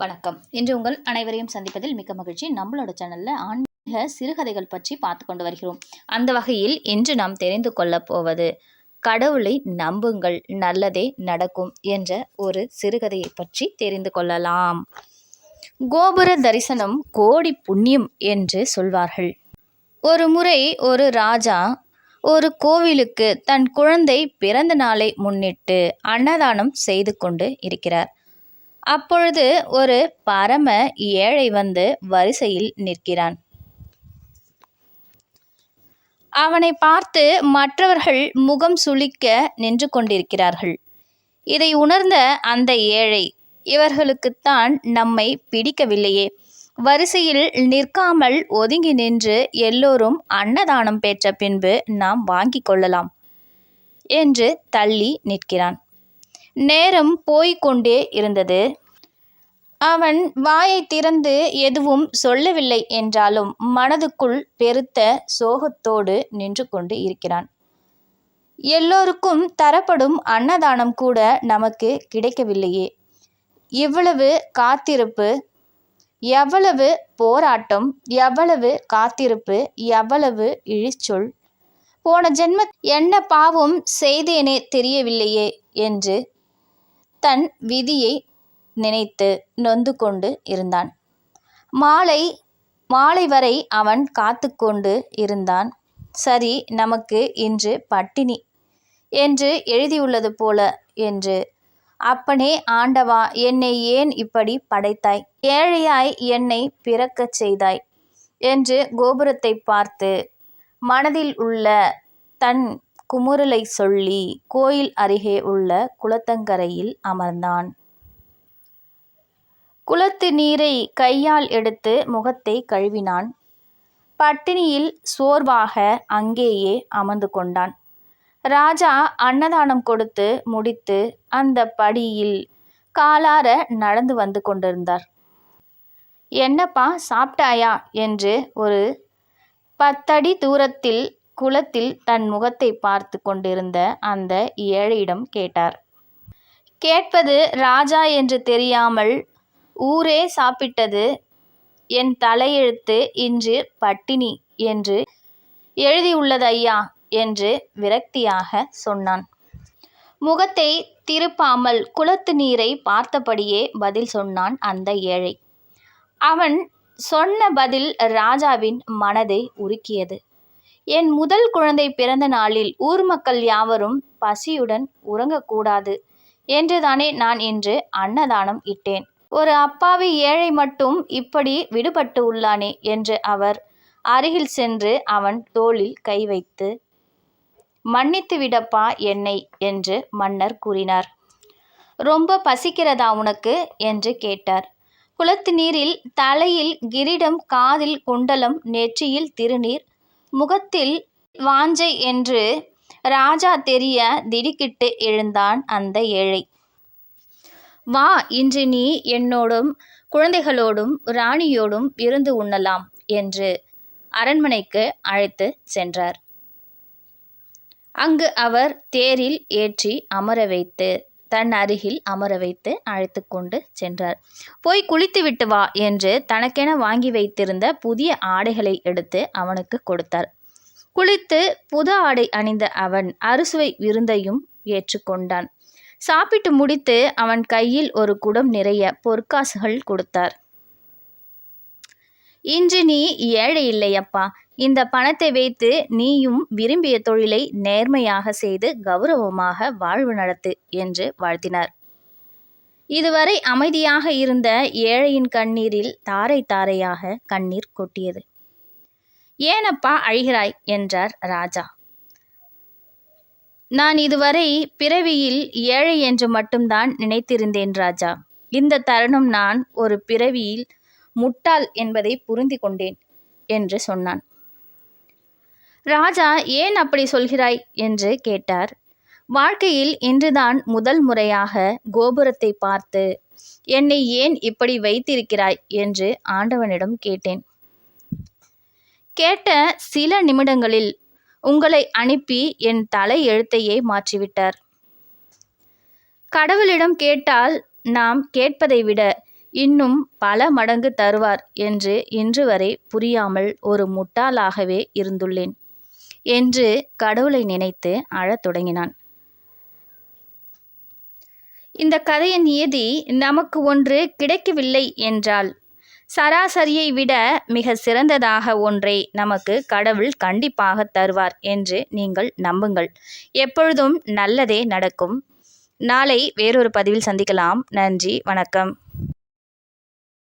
வணக்கம். இன்று உங்கள் அனைவரையும் சந்திப்பதில் மிக்க மகிழ்ச்சி. நம்மளோட சேனலில் ஆன்மீக சிறுகதைகள் பற்றி பார்த்து கொண்டு வருகிறோம். அந்த வகையில் இன்று நாம் தெரிந்து கொள்ளப் போவது கடவுளை நம்புங்கள் நல்லதே நடக்கும் என்ற ஒரு சிறுகதையை பற்றி தெரிந்து கொள்ளலாம். கோபுர தரிசனம் கோடி புண்ணியம் என்று சொல்வார்கள். ஒரு முறை ஒரு ராஜா ஒரு கோவிலுக்கு தன் குழந்தை பிறந்த நாளை முன்னிட்டு அன்னதானம் செய்து கொண்டு இருக்கிறார். அப்பொழுது ஒரு பரம ஏழை வந்து வரிசையில் நிற்கிறான். அவனை பார்த்து மற்றவர்கள் முகம் சுளிக்க நின்று கொண்டிருக்கிறார்கள். இதை உணர்ந்த அந்த ஏழை இவர்களுக்குத்தான் நம்மை பிடிக்கவில்லையே. வரிசையில் நிற்காமல் ஒதுங்கி நின்று எல்லோரும் அன்னதானம் பெற்ற பின்பு நாம் வாங்கிக் கொள்ளலாம் என்று தள்ளி நிற்கிறான். நேரம் போய்க்கொண்டே இருந்தது. அவன் வாயை திறந்து எதுவும் சொல்லவில்லை என்றாலும் மனதுக்குள் பெருத்த சோகத்தோடு நின்று கொண்டு இருக்கிறான். எல்லோருக்கும் தரப்படும் அன்னதானம் கூட நமக்கு கிடைக்கவில்லையே. இவ்வளவு காத்திருப்பு எவ்வளவு போராட்டம் எவ்வளவு காத்திருப்பு எவ்வளவு இழிச்சொல். போன ஜென்ம என்ன பாவம் செய்தேனே தெரியவில்லையே என்று தன் விதியை நினைத்து நொந்து கொண்டு இருந்தான். மாலை மாலை வரை அவன் காத்து கொண்டு இருந்தான். சரி நமக்கு இன்று பட்டினி என்று எழுதியுள்ளது போல என்று. அப்பனே ஆண்டவா என்னை ஏன் இப்படி படைத்தாய்? ஏழையாய் என்னை பிறக்கச் செய்தாய் என்று கோபுரத்தை பார்த்து மனதில் உள்ள தன் குமுறலை சொல்லி கோயில் அருகே உள்ள குளத்தங்கரையில் அமர்ந்தான். குளத்து நீரை கையால் எடுத்து முகத்தை கழுவினான். பட்டினியில் சோர்வாக அங்கேயே அமர்ந்து கொண்டான். ராஜா அன்னதானம் கொடுத்து முடித்து அந்த படியில் காலார நடந்து வந்து கொண்டிருந்தார். என்னப்பா சாப்பிட்டாயா? என்று ஒரு பத்தடி தூரத்தில் குளத்தில் தன் முகத்தை பார்த்து கொண்டிருந்த அந்த ஏழையிடம் கேட்டார். கேட்பது ராஜா என்று தெரியாமல் ஊரே சாப்பிட்டது. என் தலையெழுத்து இன்று பட்டினி என்று எழுதியுள்ளது ஐயா என்று விரக்தியாக சொன்னான். முகத்தை திருப்பாமல் குளத்து நீரை பார்த்தபடியே பதில் சொன்னான் அந்த ஏழை. அவன் சொன்ன பதில் ராஜாவின் மனதை உருக்கியது. என் முதல் குழந்தை பிறந்த நாளில் ஊர் மக்கள் யாவரும் பசியுடன் உறங்கக்கூடாது என்றுதானே நான் இன்று அன்னதானம் இட்டேன். ஒரு அப்பாவி ஏழை மட்டும் இப்படி விடுபட்டு உள்ளானே என்று அவர் அருகில் சென்று அவன் தோளில் கை வைத்து மன்னித்து விடப்பா என்னை என்று மன்னர் கூறினார். ரொம்ப பசிக்கிறதா உனக்கு? என்று கேட்டார். குளத்து நீரில் தலையில் கிரீடம் காதில் குண்டலம் நெற்றியில் திருநீர் முகத்தில் வாஞ்சை என்று ராஜா தெரிய திடுக்கிட்டு எழுந்தான் அந்த ஏழை. வா இன்று நீ என்னோடும் குழந்தைகளோடும் ராணியோடும் விருந்து உண்ணலாம் என்று அரண்மனைக்கு அழைத்து சென்றார். அங்கு அவர் தேரில் ஏற்றி அமர வைத்து தன் அருகில் அமர வைத்து அழைத்து கொண்டு சென்றார். போய் குளித்து விட்டு வா என்று தனக்கென வாங்கி வைத்திருந்த புதிய ஆடைகளை எடுத்து அவனுக்கு கொடுத்தார். குளித்து புது ஆடை அணிந்த அவன் அறுசுவை விருந்தையும் ஏற்றுக்கொண்டான். சாப்பிட்டு முடித்து அவன் கையில் ஒரு குடம் நிறைய பொற்காசுகள் கொடுத்தார். இன்று நீ ஏழை இல்லையப்பா. இந்த பணத்தை வைத்து நீயும் விரும்பிய தொழிலை நேர்மையாக செய்து கௌரவமாக வாழ்வு நடத்து என்று வாழ்த்தினார். இதுவரை அமைதியாக இருந்த ஏழையின் கண்ணீரில் தாரை தாரையாக கண்ணீர் கொட்டியது. ஏனப்பா அழுகிறாய் என்றார் ராஜா. நான் இதுவரை பிறவியில் ஏழை என்று மட்டும்தான் நினைத்திருந்தேன் ராஜா. இந்த தருணம் நான் ஒரு பிறவியில் முட்டாள் என்பதை புரிந்து கொண்டேன் என்று சொன்னான். ராஜா ஏன் அப்படி சொல்கிறாய்? என்று கேட்டார். வாழ்க்கையில் இன்றுதான் முதல் முறையாக கோபுரத்தை பார்த்து என்னை ஏன் இப்படி வைத்திருக்கிறாய்? என்று ஆண்டவனிடம் கேட்டேன். கேட்ட சில நிமிடங்களில் உங்களை அனுப்பி என் தலை எழுத்தையே மாற்றிவிட்டார். கடவுளிடம் கேட்டால் நாம் கேட்பதை விட இன்னும் பல மடங்கு தருவார் என்று இன்று வரை புரியாமல் ஒரு முட்டாளாகவே இருந்துள்ளேன் என்று கடவுளை நினைத்து அழத் தொடங்கினான். இந்த கதையின் நியதி நமக்கு ஒன்று கிடைக்கவில்லை என்றால் சராசரியை விட மிக சிறந்ததாக ஒன்றை நமக்கு கடவுள் கண்டிப்பாக தருவார் என்று நீங்கள் நம்புங்கள். எப்பொழுதும் நல்லதே நடக்கும். நாளை வேறொரு பதிவில் சந்திக்கலாம். நன்றி வணக்கம்.